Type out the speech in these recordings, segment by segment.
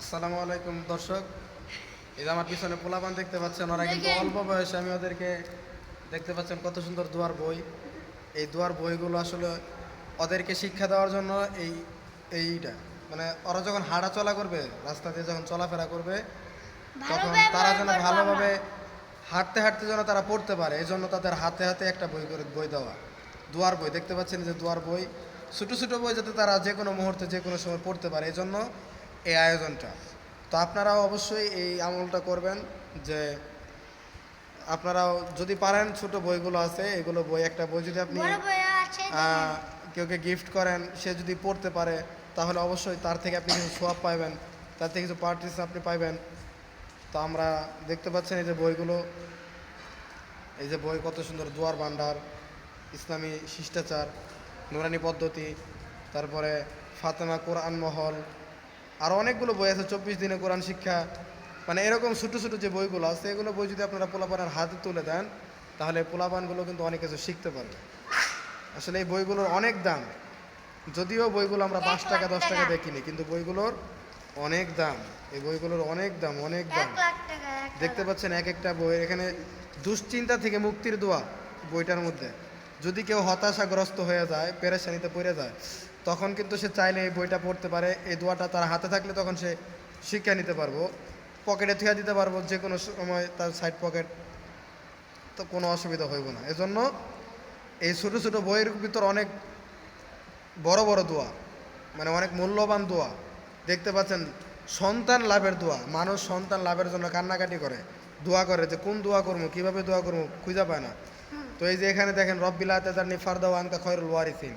আসসালামু আলাইকুম দর্শক। এই যে আমার পিছনে পোলাপান দেখতে পাচ্ছেন ওরা কিন্তু অল্প বয়সে আমি ওদেরকে দেখতে পাচ্ছেন কত সুন্দর দুয়ার বই। এই দুয়ার বইগুলো আসলে ওদেরকে শিক্ষা দেওয়ার জন্য এই এইটা। মানে ওরা যখন হাঁটা চলা করবে রাস্তা দিয়ে যখন চলাফেরা করবে তখন তারা যেন ভালোভাবে হাঁটতে হাঁটতে যেন তারা পড়তে পারে এই জন্য তাদের হাতে হাতে একটা বই করে বই দেওয়া। দুয়ার বই দেখতে পাচ্ছেন যে দুয়ার বই। ছোটো ছোটো বই যাতে তারা যে কোনো মুহূর্তে যে কোনো সময় পড়তে পারে এই জন্য এই আয়োজনটা। তো আপনারাও অবশ্যই এই আমলটা করবেন যে আপনারাও যদি পারেন ছোট বইগুলো আছে এগুলো বই একটা বই যদি আপনি কেউকে গিফট করেন সে যদি পড়তে পারে তাহলে অবশ্যই তার থেকে আপনি কিছু সোয়াব পাইবেন তার থেকে কিছু পার্টিস আপনি পাইবেন। তো আমরা দেখতে পাচ্ছেন এই যে বইগুলো এই যে বই কত সুন্দর দুয়ার ভান্ডার ইসলামী শিষ্টাচার নুরানি পদ্ধতি তারপরে ফাতেমা কোরআন মহল আরও অনেকগুলো বই আছে চব্বিশ দিনে কোরআন শিক্ষা। মানে এরকম ছোটো ছোটো যে বইগুলো আছে এগুলো বই যদি আপনারা পোলাপানের হাতে তুলে দেন তাহলে পোলাপানগুলো কিন্তু অনেক কিছু শিখতে পারবে। আসলে এই বইগুলোর অনেক দাম। যদিও বইগুলো আমরা পাঁচ টাকা দশ টাকা। দেখিনি কিন্তু বইগুলোর অনেক দাম। এই বইগুলোর অনেক দাম অনেক দাম। দেখতে পাচ্ছেন এক একটা বই এখানে দুশ্চিন্তা থেকে মুক্তির দোয়া বইটার মধ্যে। যদি কেউ হতাশাগ্রস্ত হয়ে যায় পেরেশানিতে পড়ে যায় তখন কিন্তু সে চাইলে এই বইটা পড়তে পারে এই দোয়াটা তার হাতে থাকলে তখন সে শিক্ষা নিতে পারব পকেটে থুয়া দিতে পারব যে কোনো সময় তার সাইড পকেট তো কোনো অসুবিধা হইব না। এজন্য এই ছোটো ছোটো বইয়ের ভিতর অনেক বড় বড় দোয়া মানে অনেক মূল্যবান দোয়া দেখতে পাচ্ছেন সন্তান লাভের দোয়া মানুষ সন্তান লাভের জন্য কান্নাকাটি করে দোয়া করে যে কোন দোয়া করব কীভাবে দোয়া করব খুঁজে পায় না। তো এই যে এখানে দেখেন রব্বিলা তাদারনি ফারদাও আনতা খয়রুল ওয়ারিসিন।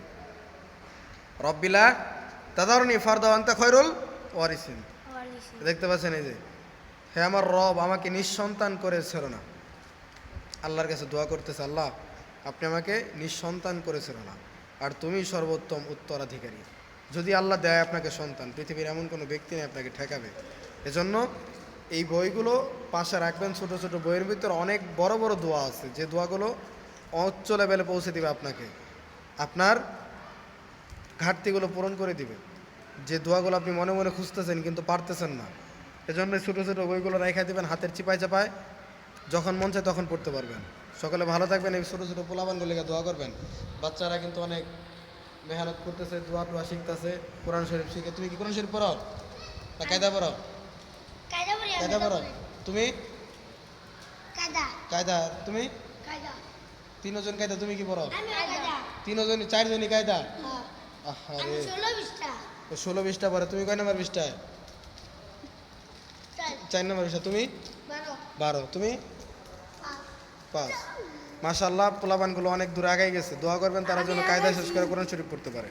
রব্বিলা তাদারনি ফারদাও আনতা খয়রুল ওয়ারিসিন। দেখতে পাচ্ছেন এই যে হে আমার রব আমাকে নিঃসন্তান করেছিল না। আল্লাহর কাছে দোয়া করতেছে আল্লাহ আপনি আমাকে নিঃসন্তান করেছিল না। আর তুমি সর্বোত্তম উত্তরাধিকারী। যদি আল্লাহ দেয় আপনাকে সন্তান পৃথিবীর এমন কোনো ব্যক্তি নেই আপনাকে ঠেকাবে। এজন্য এই বইগুলো পাশে রাখবেন ছোট ছোট বইয়ের ভিতর অনেক বড় বড় দোয়া আছে। যে দোয়াগুলো উচ্চ লেভেলে পৌঁছে দিবে আপনাকে। আপনার ঘাটতিগুলো পূরণ করে দিবে। যে দোয়াগুলো আপনি মনে মনে খুঁজতেছেন কিন্তু পারতেছেন না। এজন্য ছোটো ছোটো বইগুলো রেখে দেবেন হাতের চিপায় চাপায়। যখন মন চায় তখন পড়তে পারবেন। সকলে ভালো থাকবেন এই ছোটো ছোটো পোলাবানগুলিকে দোয়া করবেন। বাচ্চারা কিন্তু অনেক মেহনত করতেছে দোয়া টোয়া শিখতেছে। কোরআন শরীফ শিখে। তুমি কি কোরআন শরীফ পড়ো? না কায়দা পড়ো? কায়দা বলি আমি কায়দা তো পড়ো? বলি। তুমি? কায়দা। তুমি? তিনজন কায়দা তুমি কি পড়ো? আমি তিনজন চারজনই কায়দা? হ্যাঁ। আহারে। ষোলো বিশটা। পরে তুমি কয় নাম্বার বিশটায়? চার। নাম্বার বিশটা তুমি? বারো। তুমি? পাঁচ। পাঁচ। মাশাল্লাহ পোলাবানগুলো অনেক দূর আগাই গেছে। দোয়া করবেন তারা যেন কায়দা শেষ করে কোরআন শরীফ করতে পারে।